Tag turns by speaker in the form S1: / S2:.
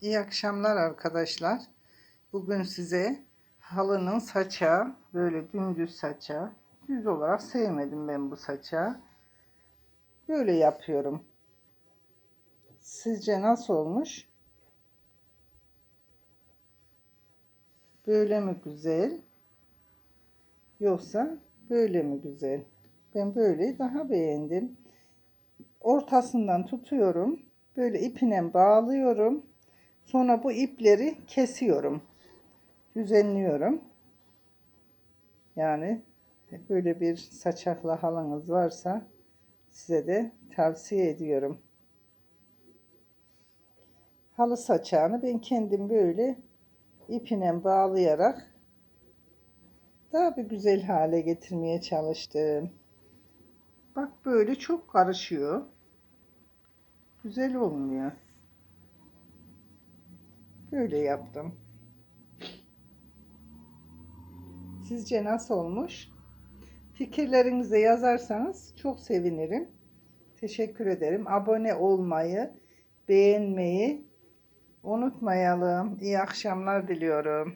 S1: İyi akşamlar arkadaşlar. Bugün size halının saça, böyle dümdüz saça, düz olarak sevmedim ben bu saça. Böyle yapıyorum. Sizce nasıl olmuş? Böyle mi güzel? Yoksa böyle mi güzel? Ben böyle daha beğendim. Ortasından tutuyorum. Böyle ipine bağlıyorum. Sonra bu ipleri kesiyorum. Düzenliyorum. Yani böyle bir saçaklı halınız varsa size de tavsiye ediyorum. Halı saçağını ben kendim böyle ipine bağlayarak daha bir güzel hale getirmeye çalıştım. Bak böyle çok karışıyor. Güzel olmuyor. Böyle yaptım. Sizce nasıl olmuş? Fikirlerinizi yazarsanız çok sevinirim. Teşekkür ederim. Abone olmayı, beğenmeyi unutmayalım. İyi akşamlar diliyorum.